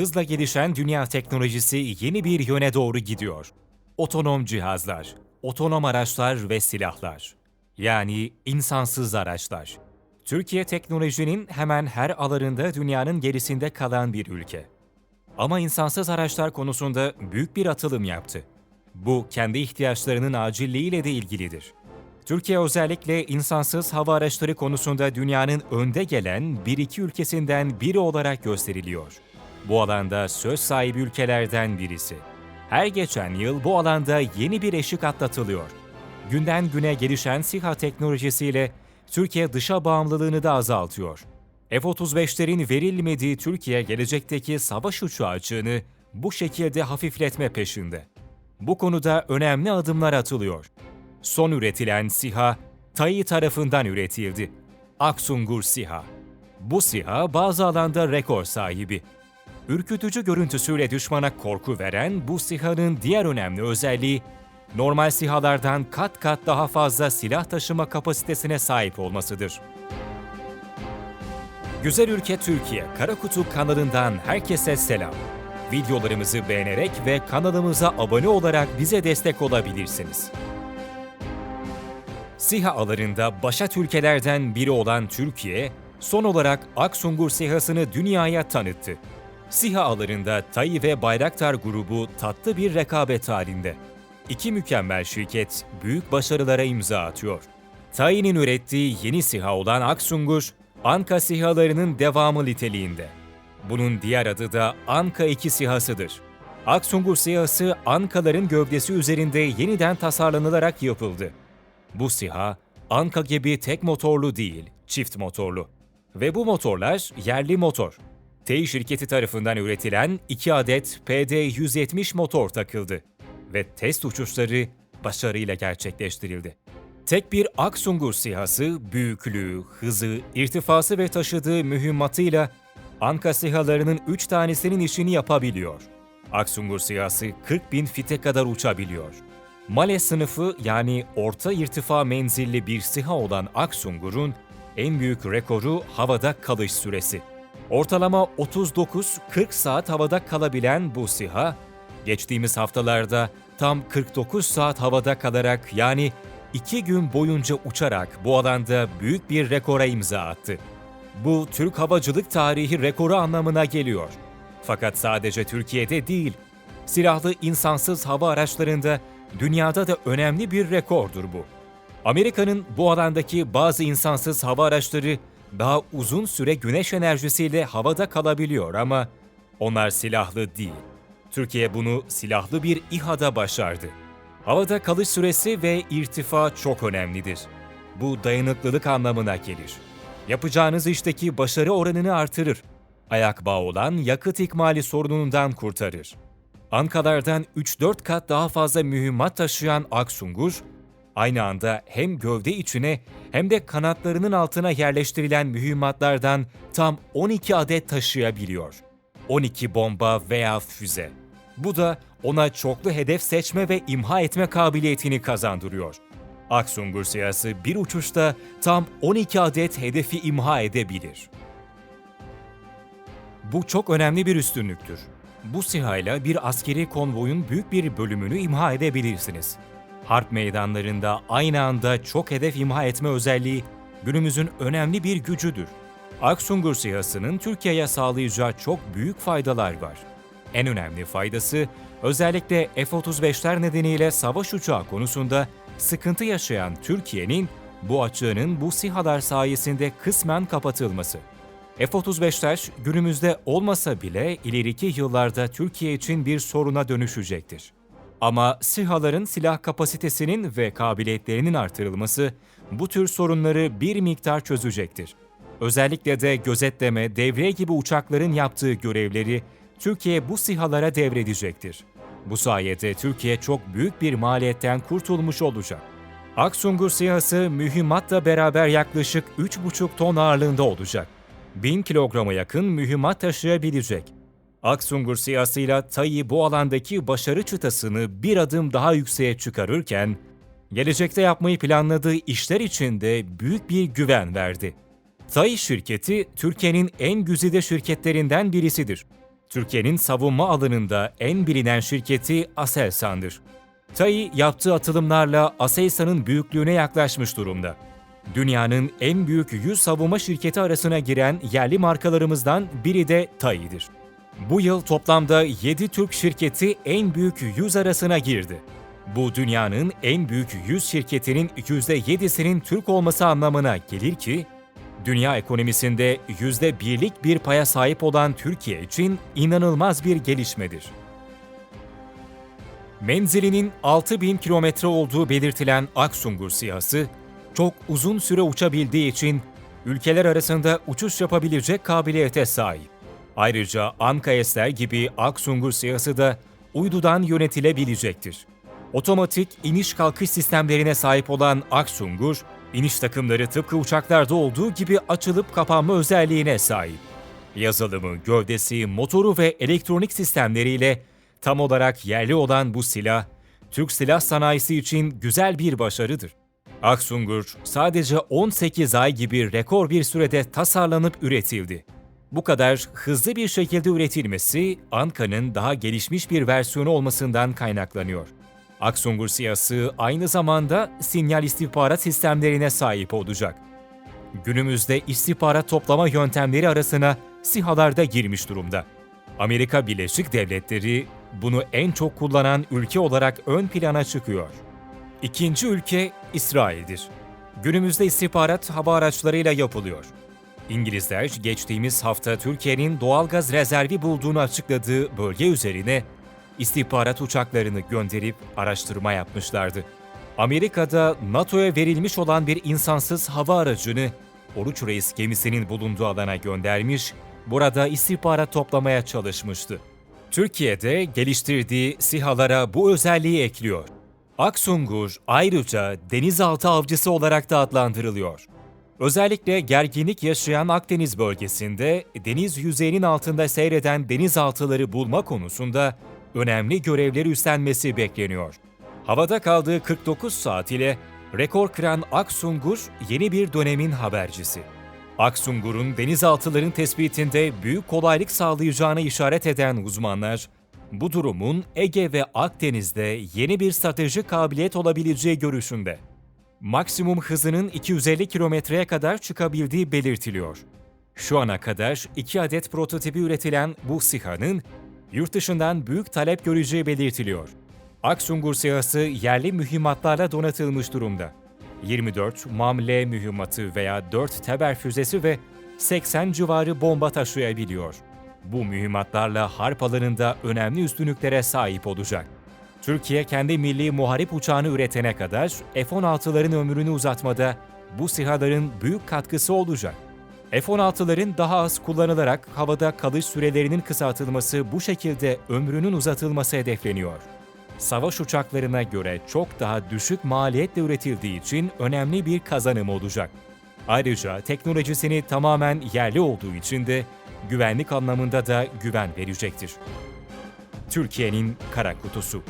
hızla gelişen dünya teknolojisi yeni bir yöne doğru gidiyor. Otonom cihazlar, otonom araçlar ve silahlar. Yani insansız araçlar. Türkiye teknolojinin hemen her alanında dünyanın gerisinde kalan bir ülke. Ama insansız araçlar konusunda büyük bir atılım yaptı. Bu kendi ihtiyaçlarının acilliğiyle de ilgilidir. Türkiye özellikle insansız hava araçları konusunda dünyanın önde gelen bir iki ülkesinden biri olarak gösteriliyor. Bu alanda söz sahibi ülkelerden birisi. Her geçen yıl bu alanda yeni bir eşik atlatılıyor. Günden güne gelişen SİHA teknolojisiyle Türkiye dışa bağımlılığını da azaltıyor. F-35'lerin verilmediği Türkiye gelecekteki savaş uçağı açığını bu şekilde hafifletme peşinde. Bu konuda önemli adımlar atılıyor. Son üretilen SİHA, TAİ tarafından üretildi. Aksungur SİHA. Bu SİHA bazı alanda rekor sahibi. Ürkütücü görüntüsüyle düşmana korku veren bu SİHA'nın diğer önemli özelliği, normal SİHA'lardan kat kat daha fazla silah taşıma kapasitesine sahip olmasıdır. Güzel Ülke Türkiye Kara Kutu kanalından herkese selam. Videolarımızı beğenerek ve kanalımıza abone olarak bize destek olabilirsiniz. SİHA alanında başat ülkelerden biri olan Türkiye, son olarak Aksungur SİHA'sını dünyaya tanıttı. SİHA alanında TAİ ve Bayraktar grubu tatlı bir rekabet halinde. İki mükemmel şirket büyük başarılara imza atıyor. TAİ'nin ürettiği yeni SİHA olan Aksungur, Anka SİHA'larının devamı niteliğinde. Bunun diğer adı da Anka 2 SİHA'sıdır. Aksungur SİHA'sı Ankaların gövdesi üzerinde yeniden tasarlanılarak yapıldı. Bu SİHA, Anka gibi tek motorlu değil, çift motorlu. Ve bu motorlar yerli motor. TEİ şirketi tarafından üretilen 2 adet PD-170 motor takıldı ve test uçuşları başarıyla gerçekleştirildi. Tek bir Aksungur SİHA'sı büyüklüğü, hızı, irtifası ve taşıdığı mühimmatıyla Anka SİHA'larının 3 tanesinin işini yapabiliyor. Aksungur SİHA'sı 40 bin fite kadar uçabiliyor. Male sınıfı yani orta irtifa menzilli bir SİHA olan Aksungur'un en büyük rekoru havada kalış süresi. Ortalama 39-40 saat havada kalabilen bu SİHA, geçtiğimiz haftalarda tam 49 saat havada kalarak yani 2 gün boyunca uçarak bu alanda büyük bir rekora imza attı. Bu Türk havacılık tarihi rekoru anlamına geliyor. Fakat sadece Türkiye'de değil, silahlı insansız hava araçlarında dünyada da önemli bir rekordur bu. Amerika'nın bu alandaki bazı insansız hava araçları daha uzun süre güneş enerjisiyle havada kalabiliyor ama onlar silahlı değil. Türkiye bunu silahlı bir İHA'da başardı. Havada kalış süresi ve irtifa çok önemlidir. Bu dayanıklılık anlamına gelir. Yapacağınız işteki başarı oranını artırır. Ayak bağı olan yakıt ikmali sorunundan kurtarır. Ankalardan 3-4 kat daha fazla mühimmat taşıyan Aksungur, aynı anda hem gövde içine hem de kanatlarının altına yerleştirilen mühimmatlardan tam 12 adet taşıyabiliyor. 12 bomba veya füze. Bu da ona çoklu hedef seçme ve imha etme kabiliyetini kazandırıyor. Aksungur siyası bir uçuşta tam 12 adet hedefi imha edebilir. Bu çok önemli bir üstünlüktür. Bu SİHA'yla bir askeri konvoyun büyük bir bölümünü imha edebilirsiniz. Harp meydanlarında aynı anda çok hedef imha etme özelliği günümüzün önemli bir gücüdür. Aksungur SİHA'sının Türkiye'ye sağlayacağı çok büyük faydalar var. En önemli faydası özellikle F-35'ler nedeniyle savaş uçağı konusunda sıkıntı yaşayan Türkiye'nin bu açığının bu SİHA'lar sayesinde kısmen kapatılması. F-35'ler günümüzde olmasa bile ileriki yıllarda Türkiye için bir soruna dönüşecektir. Ama SİHA'ların silah kapasitesinin ve kabiliyetlerinin artırılması bu tür sorunları bir miktar çözecektir. Özellikle de gözetleme, devriye gibi uçakların yaptığı görevleri Türkiye bu SİHA'lara devredecektir. Bu sayede Türkiye çok büyük bir maliyetten kurtulmuş olacak. Aksungur SİHA'sı mühimmatla beraber yaklaşık 3,5 ton ağırlığında olacak. 1000 kilograma yakın mühimmat taşıyabilecek. Aksungur SİHA'sıyla TAİ bu alandaki başarı çıtasını bir adım daha yükseğe çıkarırken, gelecekte yapmayı planladığı işler için de büyük bir güven verdi. TAİ şirketi Türkiye'nin en güzide şirketlerinden birisidir. Türkiye'nin savunma alanında en bilinen şirketi Aselsan'dır. TAI yaptığı atılımlarla Aselsan'ın büyüklüğüne yaklaşmış durumda. Dünyanın en büyük 100 savunma şirketi arasına giren yerli markalarımızdan biri de TAI'dir. Bu yıl toplamda 7 Türk şirketi en büyük 100 arasına girdi. Bu dünyanın en büyük 100 şirketinin %7'sinin Türk olması anlamına gelir ki, dünya ekonomisinde %1'lik bir paya sahip olan Türkiye için inanılmaz bir gelişmedir. Menzilinin 6000 kilometre olduğu belirtilen Aksungur SİHA'sı, çok uzun süre uçabildiği için ülkeler arasında uçuş yapabilecek kabiliyete sahip. Ayrıca AMKS'ler gibi Aksungur SİHA'sı da uydudan yönetilebilecektir. Otomatik iniş kalkış sistemlerine sahip olan Aksungur, iniş takımları tıpkı uçaklarda olduğu gibi açılıp kapanma özelliğine sahip. Yazılımı, gövdesi, motoru ve elektronik sistemleriyle tam olarak yerli olan bu silah, Türk silah sanayisi için güzel bir başarıdır. Aksungur sadece 18 ay gibi rekor bir sürede tasarlanıp üretildi. Bu kadar hızlı bir şekilde üretilmesi Anka'nın daha gelişmiş bir versiyonu olmasından kaynaklanıyor. Aksungur siyası aynı zamanda sinyal istihbarat sistemlerine sahip olacak. Günümüzde istihbarat toplama yöntemleri arasına SİHA'lar da girmiş durumda. Amerika Birleşik Devletleri bunu en çok kullanan ülke olarak ön plana çıkıyor. İkinci ülke İsrail'dir. Günümüzde istihbarat hava araçlarıyla yapılıyor. İngilizler geçtiğimiz hafta Türkiye'nin doğalgaz rezervi bulduğunu açıkladığı bölge üzerine istihbarat uçaklarını gönderip araştırma yapmışlardı. Amerika'da NATO'ya verilmiş olan bir insansız hava aracını Oruç Reis gemisinin bulunduğu alana göndermiş, burada istihbarat toplamaya çalışmıştı. Türkiye'de geliştirdiği SİHA'lara bu özelliği ekliyor. Aksungur ayrıca denizaltı avcısı olarak da adlandırılıyor. Özellikle gerginlik yaşayan Akdeniz bölgesinde deniz yüzeyinin altında seyreden denizaltıları bulma konusunda önemli görevleri üstlenmesi bekleniyor. Havada kaldığı 49 saat ile rekor kıran Aksungur yeni bir dönemin habercisi. Aksungur'un denizaltıların tespitinde büyük kolaylık sağlayacağına işaret eden uzmanlar, bu durumun Ege ve Akdeniz'de yeni bir stratejik kabiliyet olabileceği görüşünde. Maksimum hızının 250 kilometreye kadar çıkabildiği belirtiliyor. Şu ana kadar iki adet prototipi üretilen bu SİHA'nın yurt dışından büyük talep göreceği belirtiliyor. Aksungur SİHA'sı yerli mühimmatlarla donatılmış durumda. 24 MAM-L mühimmatı veya 4 Teber füzesi ve 80 civarı bomba taşıyabiliyor. Bu mühimmatlarla harp alanında önemli üstünlüklere sahip olacak. Türkiye kendi milli muharip uçağını üretene kadar F-16'ların ömrünü uzatmada bu SİHA'ların büyük katkısı olacak. F-16'ların daha az kullanılarak havada kalış sürelerinin kısaltılması bu şekilde ömrünün uzatılması hedefleniyor. Savaş uçaklarına göre çok daha düşük maliyetle üretildiği için önemli bir kazanım olacak. Ayrıca teknolojisini tamamen yerli olduğu için de güvenlik anlamında da güven verecektir. Türkiye'nin kara kutusu.